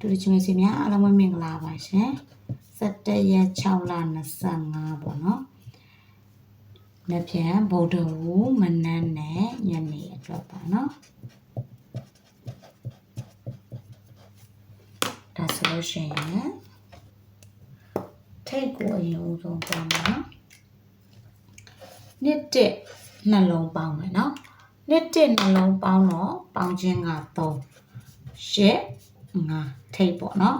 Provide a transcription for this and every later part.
တူတူချင်းစီများအားလုံးပဲမင်္ဂလာပါရှင်17ရက်6လ25ပေါ့နော်နေ့ပြန်ဗုဒ္ဓဟူးမနက်နဲ့ညနေအတွက်ပါနော်ဒါဆိုလို့ရှိရင်ထိတ်ကိုအရင်ဦးဆုံးပေါင်းပါနော်နှစ်တစ်နှလုံးပေါင်းမယ်နော်နှစ်တစ်နှလုံးပေါင်းတော့ပေါင်းခြင်းက3ရှ စ်ငါထိတ်ပေါ့နော်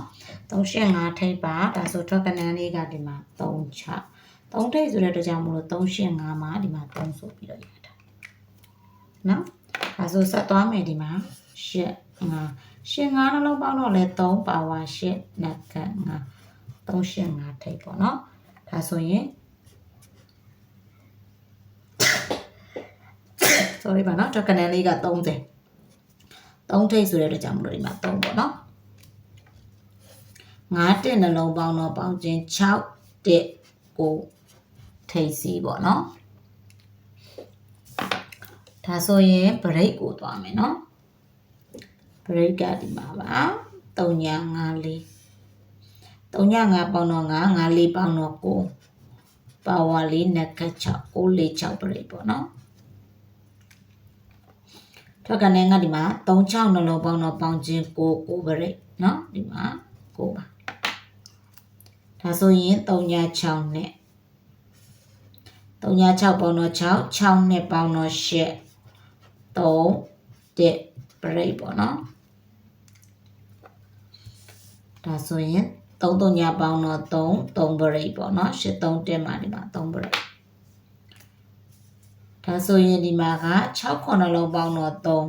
3ရှစ်5ထိတ်ပါဒါဆိုထွက်ကနန်းလေးကဒီမှာ3 6 3ထိတ်ဆိုတဲ့အတွက်ကြောင့်မလို့3ရှစ်5မှာဒီမှာ3ဆိုပြီးတော့ရတာနော်ဒါဆိုဆက်သွားမယ်ဒီမှာရှစ်ငါရှစ်5နှလုံးပေါင်းတော့လဲ3ပါဝါရှစ်နက်ကငါ3ရှစ်5ထိတ်ပေါ့နော်ဒါဆိုရင် sorry ပါနော်ထွက်ကနန်းလေးက30 3ထိတ်ဆိုတဲ့အတွက်ကြောင့်မလို့ဒီမှာ3ပေါ့နော် 9တက်နှလုံးပေါင်းတော့ပေါင်းခြင်း6တက်ကိုထိပ်စီပေါ့နော်ဒါဆိုရင် break ကိုသွားမယ်နော် break ကဒီမှာပါ3ညာ5လေး3ညာ5ပေါင်းတော့9 5လေးပေါင်းတော့9ပါဝါလေးနက်က6 9လေး6 break ပေါ့နော်ထွက်ကနဲ့ငါဒီမှာ3 6နှလုံးပေါင်းတော့ပေါင်းခြင်း6 9 break နော်ဒီမှာ9ပါ ဒါဆိုရင်3ညာ6နဲ့3ညာ6ပေါင်းတော့6 6နဲ့ပေါင်းတော့8 3 1 break ပေါ့နော်ဒါဆိုရင်3 3ညာပေါင်းတော့3 3 break ပေါ့နော်8 3 1မှာဒီမှာ3 break ဒါဆိုရင်ဒီမှာက6ခုနှလုံးပေါင်းတော့3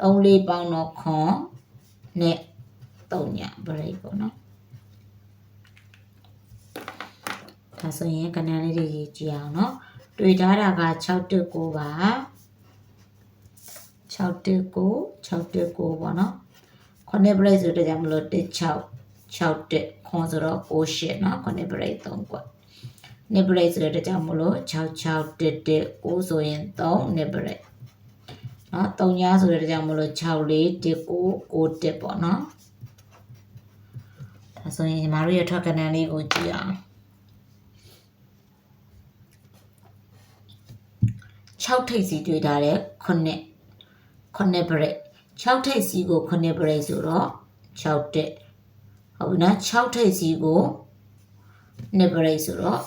3 4ပေါင်းတော့9နဲ့3ညာ break ပေါ့နော် ဒါဆိုရင်ကဏ္ဍလေးတွေရေးကြည့်အောင်နော်တွေ့ထားတာက619ပါ619 619ပေါ့နော်ခုနှစ် break ဆိုတော့ကြာမလို့16 61ခွန်ဆိုတော့68နော်ခုနှစ် break 3ကွက်နှစ် break ဆိုတော့ကြာမလို့6611 9ဆိုရင်3နှစ် break နော်3ညာဆိုတော့ကြာမလို့6419 91ပေါ့နော်ဒါဆိုရင်ညီမတို့ရထွက်ကဏ္ဍလေးကိုကြည့်အောင် 6ထိပ်စီတွေ့ထားတဲ့ခုနှစ်ခုနှစ်ဘရိတ်6ထိပ်စီကိုခုနှစ်ဘရိတ်ဆိုတော့6တက်ဟုတ်ပြီနော်6ထိပ်စီကိုနှစ်ဘရိတ်ဆိုတော့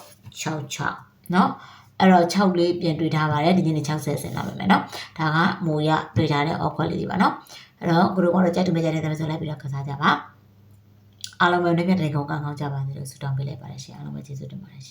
66เนาะအဲ့တော့6လေးပြန်တွေ့ထားပါတယ်ဒီနေ့60ဆင်လာပါမယ်เนาะဒါကမိုးရတွေ့ထားတဲ့ awkward လေးတွေပါเนาะအဲ့တော့ group ကတော့ကြိုက်တူမကြတဲ့တမဆိုလိုက်ပြီးတော့ခစားကြပါအားလုံးပဲနေ့ရက်တိုင်ကောင်းကောင်းကြပါစေလို့ဆုတောင်းပေးလိုက်ပါတယ်ရှင်အားလုံးပဲကျေးဇူးတင်ပါတယ်